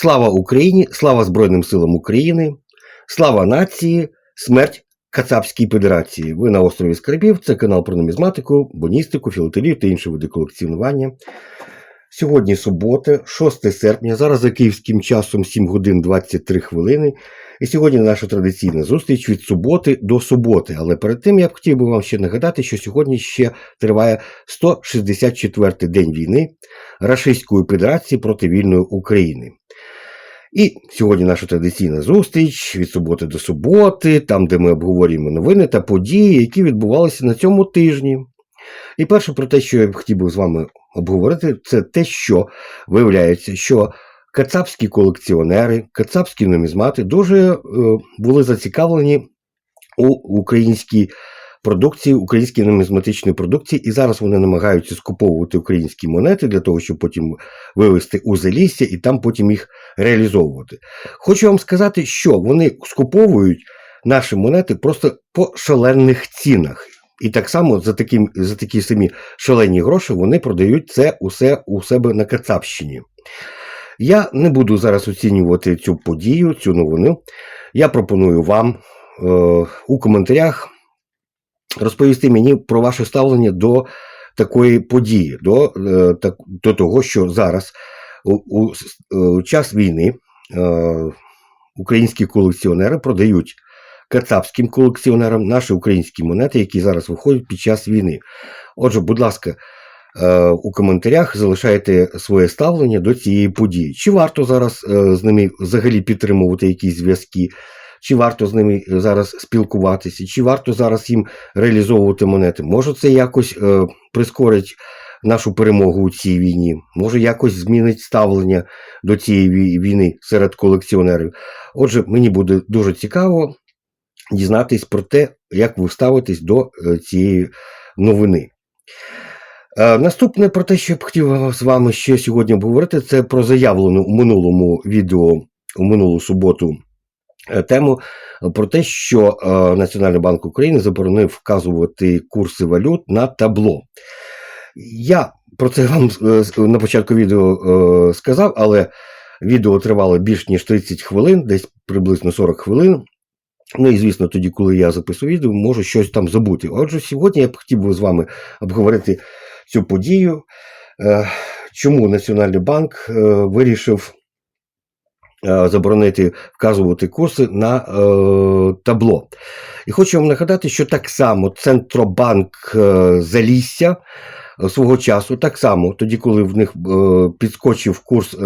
Слава Україні, слава Збройним силам України, слава нації, смерть Кацапській Федерації. Ви на острові Скарбів, це канал про нумізматику, боністику, філателію та інші види колекціонування. Сьогодні субота, 6 серпня, зараз за київським часом 7 годин 23 хвилини. І сьогодні наша традиційна зустріч від суботи до суботи. Але перед тим я б хотів би вам ще нагадати, що сьогодні ще триває 164-й день війни Рашистської Федерації проти вільної України. І сьогодні наша традиційна зустріч від суботи до суботи, там, де ми обговорюємо новини та події, які відбувалися на цьому тижні. І перше про те, що я б хотів би з вами обговорити, це те, що виявляється, що кацапські колекціонери, кацапські нумізмати дуже е, були зацікавлені у українській продукції, українській нумізматичній продукції, і зараз вони намагаються скуповувати українські монети для того, щоб потім вивезти у залісся і там потім їх реалізовувати. Хочу вам сказати, що вони скуповують наші монети просто по шалених цінах. І так само за такі, за такі самі шалені гроші вони продають це усе у себе на Кацапщині. Я не буду зараз оцінювати цю подію, цю новину. Я пропоную вам е, у коментарях розповісти мені про ваше ставлення до такої події, до, е, до того, що зараз у, у, у час війни е, українські колекціонери продають кацапським колекціонерам наші українські монети, які зараз виходять під час війни. Отже, будь ласка, е, у коментарях залишайте своє ставлення до цієї події. Чи варто зараз е, з ними взагалі підтримувати якісь зв'язки? Чи варто з ними зараз спілкуватися, чи варто зараз їм реалізовувати монети? Може, це якось е, прискорить нашу перемогу у цій війні, може якось змінить ставлення до цієї війни серед колекціонерів. Отже, мені буде дуже цікаво дізнатись про те, як ви ставитесь до е, цієї новини. Е, наступне про те, що я б хотів з вами ще сьогодні обговорити, це про заявлену у минулому відео у минулу суботу е, тему про те, що Національний банк України заборонив вказувати курси валют на табло. Я про це вам на початку відео сказав, але відео тривало більш ніж 30 хвилин, десь приблизно 40 хвилин. Ну і звісно, тоді, коли я записую відео, можу щось там забути. Отже, сьогодні я б хотів би з вами обговорити цю подію, е, чому Національний банк е, вирішив е, заборонити вказувати курси на табло. І хочу вам нагадати, що так само Центробанк Залісся свого часу, так само, тоді, коли в них підскочив курс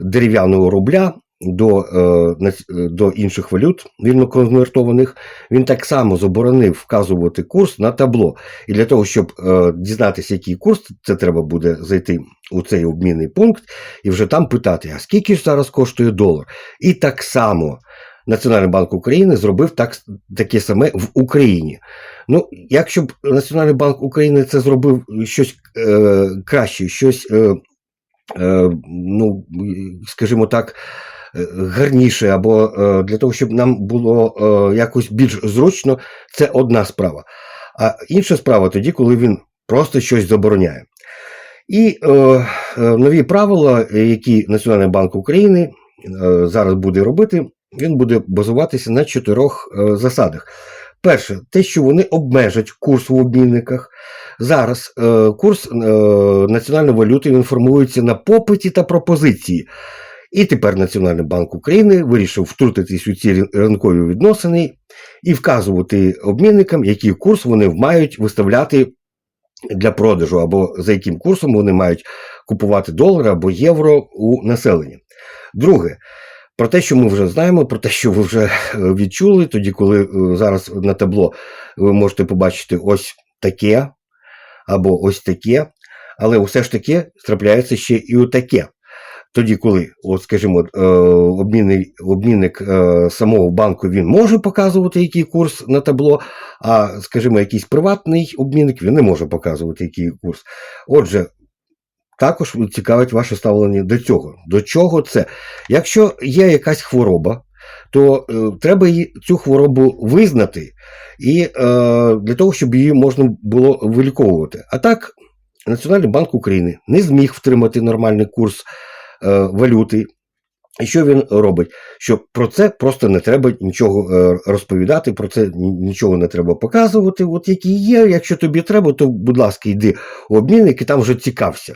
дерев'яного рубля до е, до інших валют вільно конвертованих, він так само заборонив вказувати курс на табло. І для того, щоб е, дізнатися, який курс, це треба буде зайти у цей обмінний пункт і вже там питати, а скільки ж зараз коштує долар? І так само. Національний банк України зробив так, таке саме в Україні. Ну, якщо б Національний банк України це зробив щось е, краще, щось, е, е, ну, скажімо так, Е, гарніше, або е, для того, щоб нам було е, якось більш зручно, це одна справа. А інша справа тоді, коли він просто щось забороняє. І е, нові правила, які Національний банк України е, зараз буде робити, він буде базуватися на чотирьох е, засадах. Перше, те, що вони обмежать курс в обмінниках. Зараз е, курс е, національної валюти інформується на попиті та пропозиції. І тепер Національний банк України вирішив втрутитись у ці ринкові відносини і вказувати обмінникам, який курс вони мають виставляти для продажу, або за яким курсом вони мають купувати долари або євро у населення. Друге, про те, що ми вже знаємо, про те, що ви вже е, відчули, тоді, коли е, зараз на табло ви можете побачити ось таке або ось таке, але все ж таки трапляється ще і у таке тоді, коли, от, скажімо, е, обмінник, обмінник е, самого банку він може показувати який курс на табло, а, скажімо, якийсь приватний обмінник він не може показувати який курс. Отже, також цікавить ваше ставлення до цього. До чого це? Якщо є якась хвороба, то е, треба цю хворобу визнати і е, для того, щоб її можна було виліковувати. А так, Національний банк України не зміг втримати нормальний курс валюти. І що він робить? Що про це просто не треба нічого е, розповідати, про це нічого не треба показувати. От які є, якщо тобі треба, то будь ласка, йди в обмінник і там вже цікався.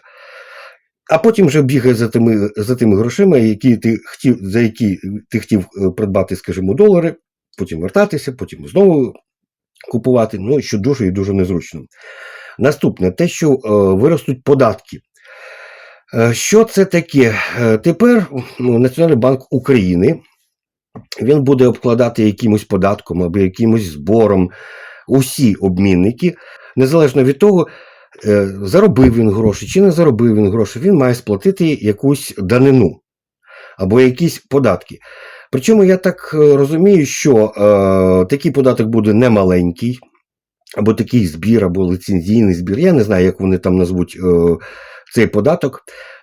А потім вже бігай за тими, за тими грошима, які ти хотів, за які ти хотів е, придбати, скажімо, долари, потім вертатися, потім знову купувати. Ну, що дуже і дуже незручно. Наступне, те, що е, виростуть податки. Е, Що це таке? Е, Тепер ну, Національний банк України він буде обкладати якимось податком або якимось збором усі обмінники, незалежно від того, е, заробив він гроші чи не заробив він гроші, він має сплатити якусь данину або якісь податки. Причому я так розумію, що е, такий податок буде немаленький, або такий збір, або лицензійний збір. Я не знаю, як вони там назвуть е, цей податок,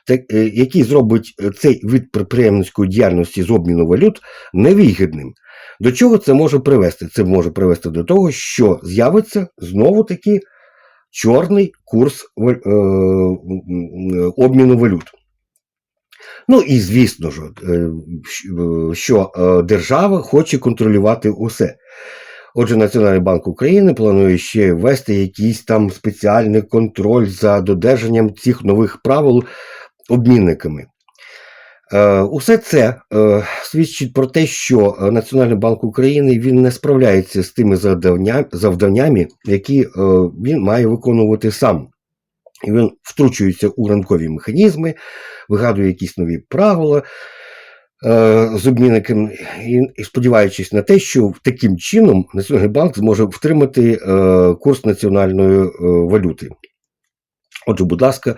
е, який зробить е, цей вид підприємницької діяльності з обміну валют невигідним. До чого це може привести? Це може привести до того, що з'явиться знову таки чорний курс е, обміну валют. Ну і звісно ж, що держава хоче контролювати усе. Отже, Національний банк України планує ще ввести якийсь там спеціальний контроль за додержанням цих нових правил обмінниками. Е, Усе це е, свідчить про те, що Національний банк України він не справляється з тими завданнями, які е, він має виконувати сам. І він втручується у ранкові механізми, вигадує якісь нові правила з обмінниками, і, сподіваючись на те, що таким чином Національний банк зможе втримати е, курс національної е, валюти. Отже, будь ласка,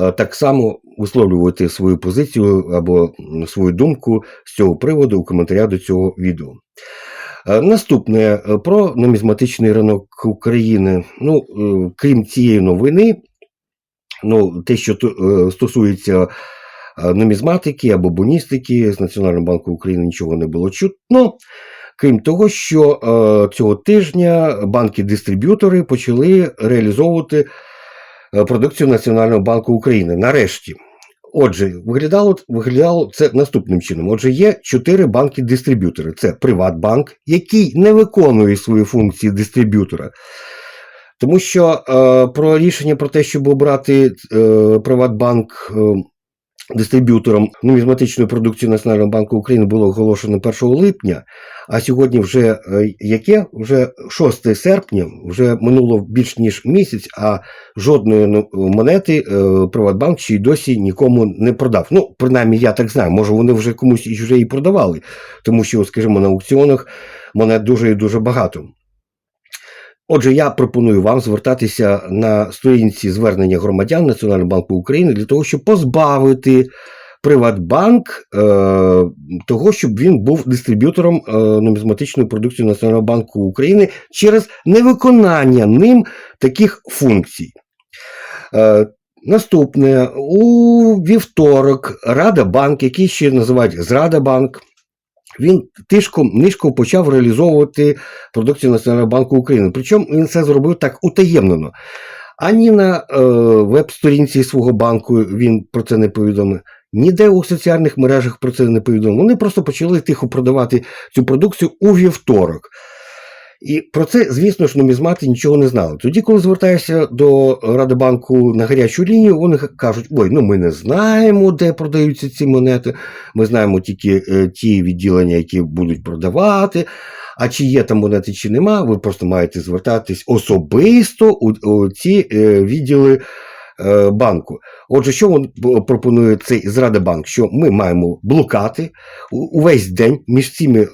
е, так само висловлювати свою позицію або свою думку з цього приводу у коментарях до цього відео. Е, Наступне е, про нумізматичний ринок України. Ну, е, крім цієї новини, ну, те, що е, стосується е, нумізматики або боністики з Національного банку України нічого не було чутно. Крім того, що е, цього тижня банки-дистриб'ютори почали реалізовувати е, продукцію Національного банку України. Нарешті. Отже, виглядало, виглядало це наступним чином. Отже, є чотири банки-дистриб'ютори. Це Приватбанк, який не виконує свої функції дистриб'ютора. Тому що е, про рішення про те, щоб обрати е, Приватбанк е, дистриб'ютором нумізматичної продукції Національного банку України було оголошено 1 липня, а сьогодні вже е, яке? Вже 6 серпня, вже минуло більш ніж місяць, а жодної ну, монети е, Приватбанк ще й досі нікому не продав. Ну, принаймні, я так знаю, може вони вже комусь вже і продавали, тому що, скажімо, на аукціонах монет дуже і дуже багато. Отже, я пропоную вам звертатися на сторінці звернення громадян Національного банку України для того, щоб позбавити Приватбанк е, того, щоб він був дистриб'ютором е, нумізматичної продукції Національного банку України через невиконання ним таких функцій. Е, наступне у вівторок Рада Банк, який ще називають Зрадабанк, він тишком нишком почав реалізовувати продукцію Національного банку України. Причому він це зробив так утаємнено. Ані на е, веб-сторінці свого банку він про це не повідомив, ніде у соціальних мережах про це не повідомив. Вони просто почали тихо продавати цю продукцію у вівторок. І про це, звісно ж, нумізмати нічого не знали. Тоді, коли звертаєшся до Ради банку на гарячу лінію, вони кажуть: ой, ну ми не знаємо, де продаються ці монети, ми знаємо тільки е, ті відділення, які будуть продавати. А чи є там монети, чи нема, ви просто маєте звертатись особисто у, у ці е, відділи е, банку. Отже, що він пропонує цей Зрадабанк? Що ми маємо блокати увесь день між цими е,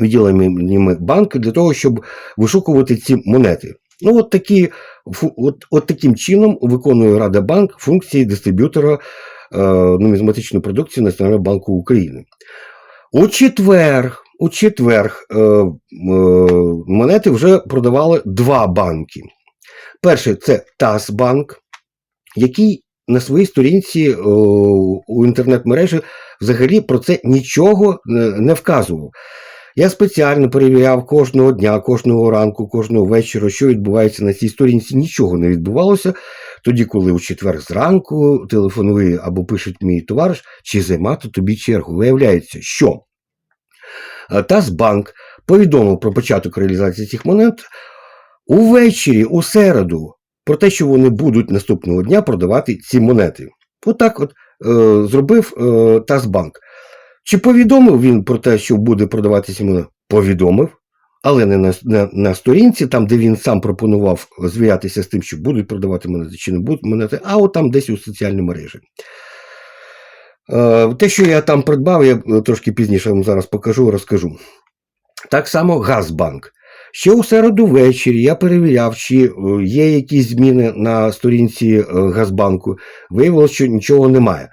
відділеннями банку для того, щоб вишукувати ці монети. Ну, от, такі, от, от таким чином виконує Рада Банк функції дистриб'ютора е, нумізматичної продукції Національного банку України. У четвер, у четвер е, е, монети вже продавали два банки. Перший це Тасбанк, який на своїй сторінці е, у інтернет-мережі взагалі про це нічого не- не вказував. Я спеціально перевіряв кожного дня, кожного ранку, кожного вечора, що відбувається на цій сторінці. Нічого не відбувалося, тоді, коли у четвер зранку телефонує або пише мій товариш, чи займати тобі чергу. Виявляється, що е, Тазбанк повідомив про початок реалізації цих монет увечері, у середу, про те, що вони будуть наступного дня продавати ці монети. Отак от е, зробив е, Тазбанк. Чи повідомив він про те, що буде продавати ці монети? Повідомив. Але не на, на, на сторінці, там, де він сам пропонував звірятися з тим, що будуть продавати монети чи не будуть монети, а от там десь у соціальній мережі. Е, те, що я там придбав, я е, трошки пізніше вам зараз покажу, розкажу. Так само Газбанк. Ще у середу ввечері я перевіряв, чи е, є якісь зміни на сторінці е, Газбанку. Виявилося, що нічого немає.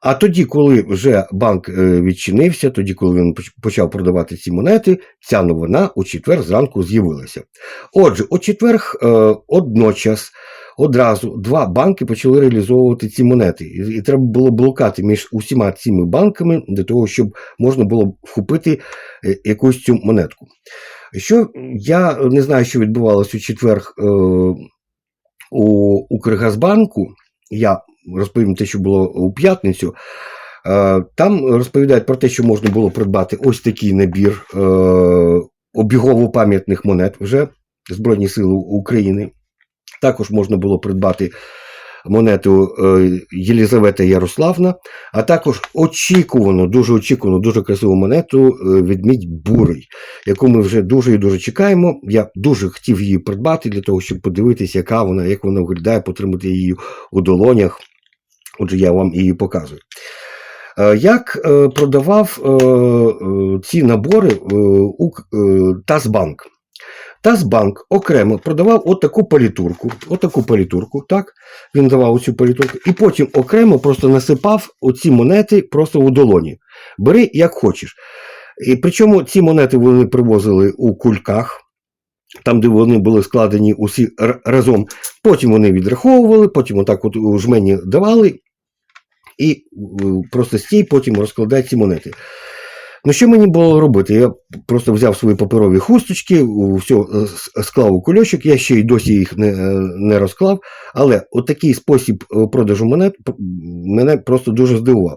А тоді, коли вже банк е, відчинився, тоді, коли він почав продавати ці монети, ця новина у четвер зранку з'явилася. Отже, у четвер е, одночас одразу два банки почали реалізовувати ці монети. І, треба було блокати між усіма цими банками для того, щоб можна було вхопити е, якусь цю монетку. Що я не знаю, що відбувалося у четвер е, у Укргазбанку. Я розповім те, що було у п'ятницю. Е, Там розповідають про те, що можна було придбати ось такий набір е, обігово-пам'ятних монет вже Збройні Сили України. Також можна було придбати монету е, Єлізавета Ярославна, а також очікувану, дуже очікувану, дуже красиву монету Ведмідь Бурий, яку ми вже дуже і дуже чекаємо. Я дуже хотів її придбати для того, щоб подивитися, яка вона, як вона виглядає, потримати її у долонях. Отже, я вам її показую. Е, Як е, продавав е, ці набори е, Тазбанк? Тазбанк окремо продавав отаку палітурку, отаку палітурку, так? Він давав оцю палітурку, і потім окремо просто насипав оці монети просто у долоні. Бери як хочеш. І причому ці монети вони привозили у кульках, там, де вони були складені усі разом. Потім вони відраховували, потім отак от у жмені давали, і е, просто стій, потім розкладай ці монети. Ну, що мені було робити? Я просто взяв свої паперові хусточки, все е, склав у кульочок, я ще й досі їх не, е, не розклав. Але отакий спосіб продажу монет мене просто дуже здивував.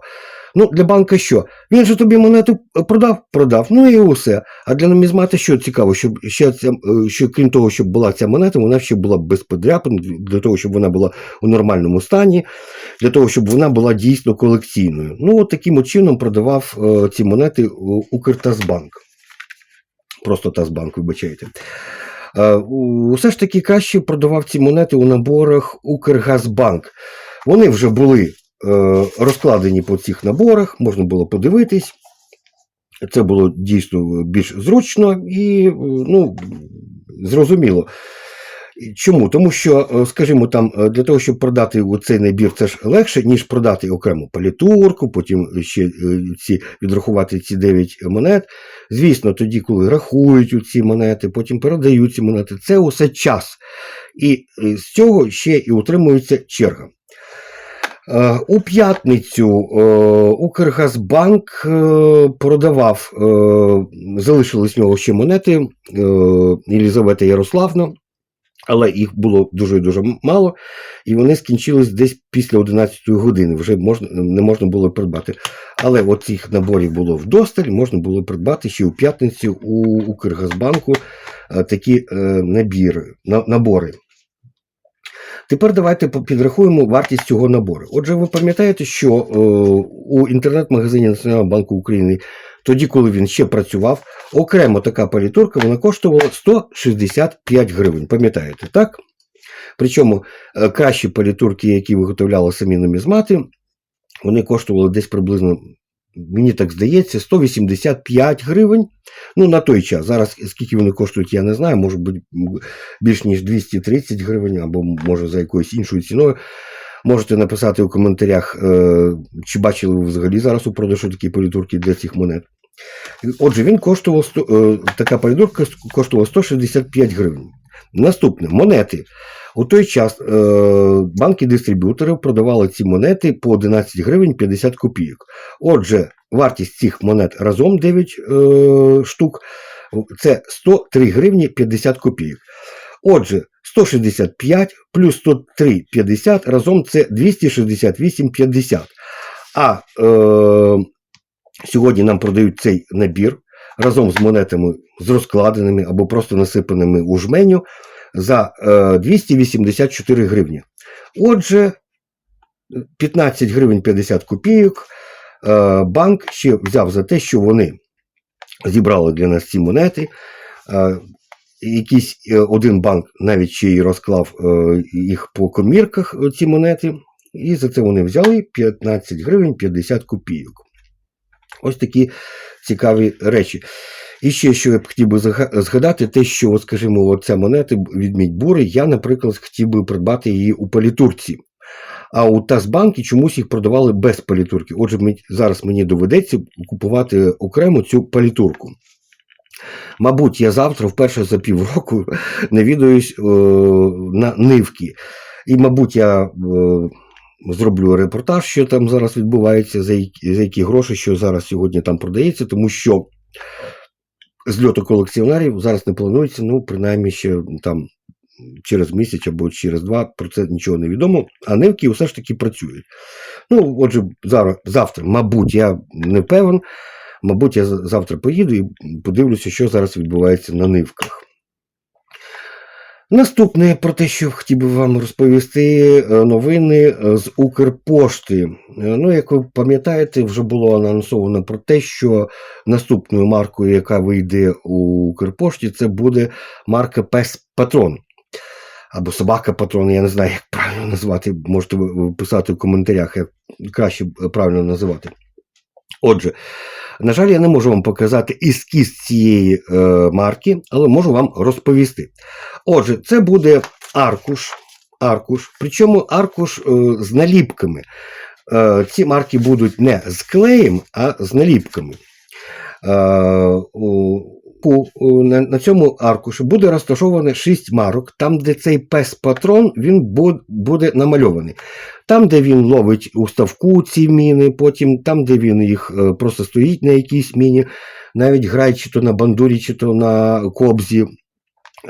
Ну, для банка що? Він же тобі монету продав, продав, ну і усе. А для нумізмати що цікаво, щоб ще ця, е, що крім того, щоб була ця монета, вона ще була без подряпин, для того, щоб вона була у нормальному стані, для того, щоб вона була дійсно колекційною. Ну, от таким чином продавав е, ці монети Укртазбанк. Просто Тазбанк, вибачайте. Е, Усе ж таки краще продавав ці монети у наборах Укргазбанк. Вони вже були розкладені по цих наборах, можна було подивитись. Це було дійсно більш зручно і е, ну, зрозуміло. Чому? Тому що, е, скажімо, там е, для того, щоб продати цей набір, це ж легше, ніж продати окрему палітурку, потім ще е, ці відрахувати ці 9 монет. Звісно, тоді, коли рахують ці монети, потім передають ці монети, це усе час. І е, з цього ще і утримується черга. Е, У п'ятницю е, Укргазбанк е, продавав, залишились в нього ще монети Єлізавета Ярославна, але їх було дуже дуже мало, і вони скінчились десь після 11 години. Вже можна, не можна було придбати. Але от цих наборів було вдосталь, можна було придбати ще у п'ятницю у Укргазбанку такі набіри, набори. Тепер давайте підрахуємо вартість цього набору. Отже, ви пам'ятаєте, що е, у інтернет-магазині Національного банку України, тоді, коли він ще працював, окремо така палітурка вона коштувала 165 гривень. Пам'ятаєте, так? Причому е, кращі палітурки, які виготовляли самі нумізмати, вони коштували десь приблизно, мені так здається, 185 гривень. Ну, на той час. Зараз скільки вони коштують, я не знаю, може бути більш ніж 230 гривень, або може за якоюсь іншою ціною. Можете написати у коментарях, е, чи бачили ви взагалі зараз у продажу такі політурки для цих монет. Отже, він коштував е, така політурка коштувала 165 гривень. Наступне монети. У той час е, банки-дистриб'ютори продавали ці монети по 11 гривень 50 копійок. Отже, вартість цих монет разом 9 е, штук це 103 гривні 50 копійок. Отже, 165 плюс 103,50 разом це 268,50. А е, сьогодні нам продають цей набір разом з монетами з розкладеними або просто насипаними у жменю за е, 284 гривні. Отже, 15 гривень 50 копійок. Е, банк ще взяв за те, що вони зібрали для нас ці монети. Е, якийсь е, один банк навіть ще й розклав е, їх по комірках, е, ці монети, і за це вони взяли 15 гривень 50 копійок. Ось такі цікаві речі. І ще, що я б хотів би згадати, те, що, от, скажімо, от ця монета від Бури, я, наприклад, хотів би придбати її у палітурці. А у Тазбанкі чомусь їх продавали без палітурки. Отже, зараз мені доведеться купувати окремо цю палітурку. Мабуть, я завтра, вперше за півроку, навідаюсь е, на нивки. І, мабуть, я е, зроблю репортаж, що там зараз відбувається, за які, за які гроші, що зараз сьогодні там продається, тому що зльоту колекціонерів зараз не планується, ну, принаймні ще там через місяць або через два, про це нічого не відомо, а нивки все ж таки працюють. Ну, отже, зараз, завтра, мабуть, я не певен, мабуть, я завтра поїду і подивлюся, що зараз відбувається на нивках. Наступне про те, що хотів би вам розповісти, е, новини е, з Укрпошти. Е, Ну, як ви пам'ятаєте, вже було анонсовано про те, що наступною маркою, яка вийде у Укрпошті, це буде марка Пес Патрон. Або собака патрон, я не знаю, як правильно назвати. Можете писати в коментарях, як краще правильно називати. Отже, на жаль, я не можу вам показати ескіз цієї е, марки, але можу вам розповісти. Отже, це буде аркуш, аркуш, причому аркуш е, з наліпками. Е, ці марки будуть не з клеєм, а з наліпками. Е, у- у- на, на цьому аркуші буде розташовано 6 марок, там, де цей пес-патрон він буде намальований. Там, де він ловить у ставку ці міни, потім там, де він їх е, просто стоїть на якійсь міні, навіть грає чи то на бандурі, чи то на кобзі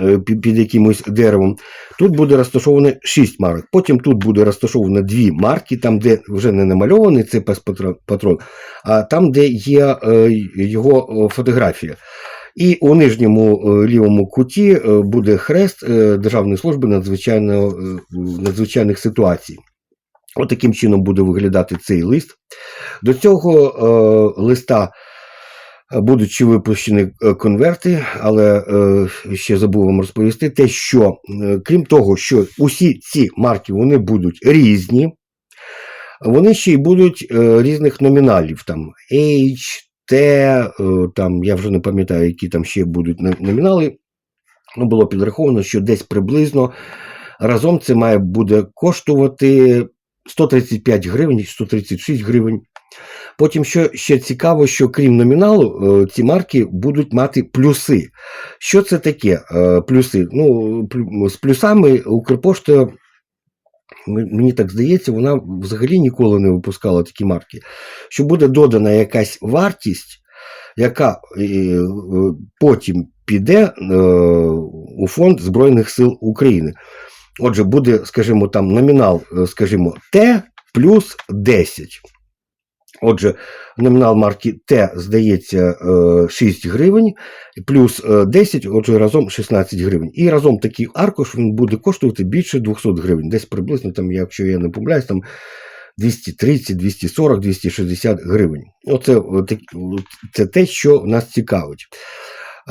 е, під, якимось деревом. Тут буде розташовано 6 марок. Потім тут буде розташовано 2 марки, там, де вже не намальований цей пес-патрон, а там, де є е, його е, фотографія. І у нижньому е, лівому куті е, буде хрест е, Державної служби надзвичайних ситуацій. От чином буде виглядати цей лист. До цього листа будуть випущені конверти, але ще забув вам розповісти те, що крім того, що усі ці марки вони будуть різні, вони ще й будуть е, різних номіналів, там H, T, е, там, я вже не пам'ятаю, які там ще будуть номінали. Ну, було підраховано, що десь приблизно разом це має буде коштувати 135 гривень, 136 гривень. Потім, що ще цікаво, що крім номіналу, е, ці марки будуть мати плюси. Що це таке е, плюси? Ну, з плюсами Укрпошта, мені так здається, вона взагалі ніколи не випускала такі марки. Що буде додана якась вартість, яка е, е, потім піде е, у фонд Збройних сил України. Отже, буде, скажімо, там номінал, скажімо, Т плюс 10. Отже, номінал марки Т здається е, 6 гривень, плюс е, 10, отже, разом 16 гривень. І разом такий аркуш він буде коштувати більше 200 гривень. Десь приблизно, там, якщо я не помиляюсь, там 230, 240, 260 гривень. Оце о, це те, що нас цікавить.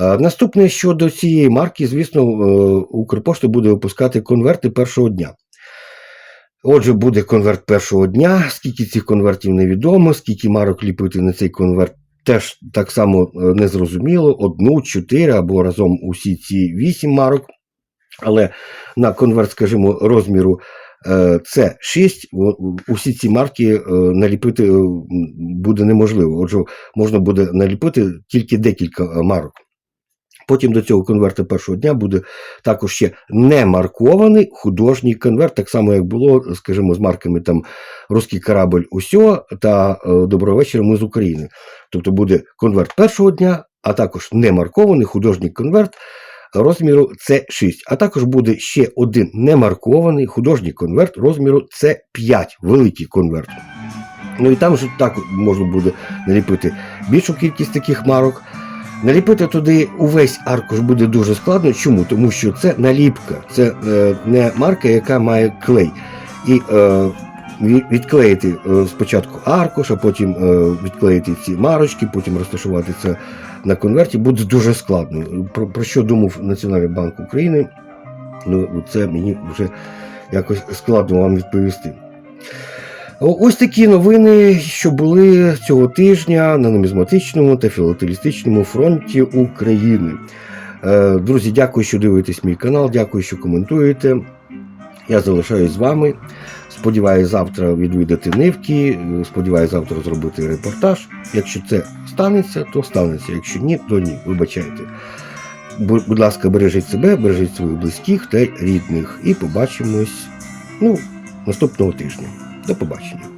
Е, Наступне щодо цієї марки, звісно, е, Укрпошта буде випускати конверти першого дня. Отже, буде конверт першого дня. Скільки цих конвертів невідомо, скільки марок ліпити на цей конверт теж так само е, незрозуміло. Одну, чотири або разом усі ці вісім марок. Але на конверт, скажімо, розміру е, це 6, усі ці марки е, наліпити буде неможливо. Отже, можна буде наліпити тільки декілька марок. Потім до цього конверта першого дня буде також ще не маркований художній конверт, так само, як було, скажімо, з марками там Руський корабль Усьо та е, Доброго вечора, ми з України. Тобто буде конверт першого дня, а також не маркований художній конверт, розміру С6. А також буде ще один немаркований художній конверт розміру С5, великий конверт. Ну і там вже так можна буде наліпити більшу кількість таких марок. Наліпити туди увесь аркуш буде дуже складно. Чому? Тому що це наліпка, це е, не марка, яка має клей. І е, відклеїти е, спочатку аркуш, а потім е, відклеїти ці марочки, потім розташувати це на конверті буде дуже складно. Про, про що думав Національний банк України? Ну, це мені вже якось складно вам відповісти. Ось такі новини, що були цього тижня на нумізматичному та філателістичному фронті України. Е, Друзі, дякую, що дивитесь мій канал, дякую, що коментуєте. Я залишаюсь з вами. Сподіваюсь, завтра відвідати нивки. Сподіваюсь, завтра зробити репортаж. Якщо це станеться, то станеться. Якщо ні, то ні. Вибачайте. Будь ласка, бережіть себе, бережіть своїх близьких та рідних. І побачимось ну, наступного тижня. До побачення.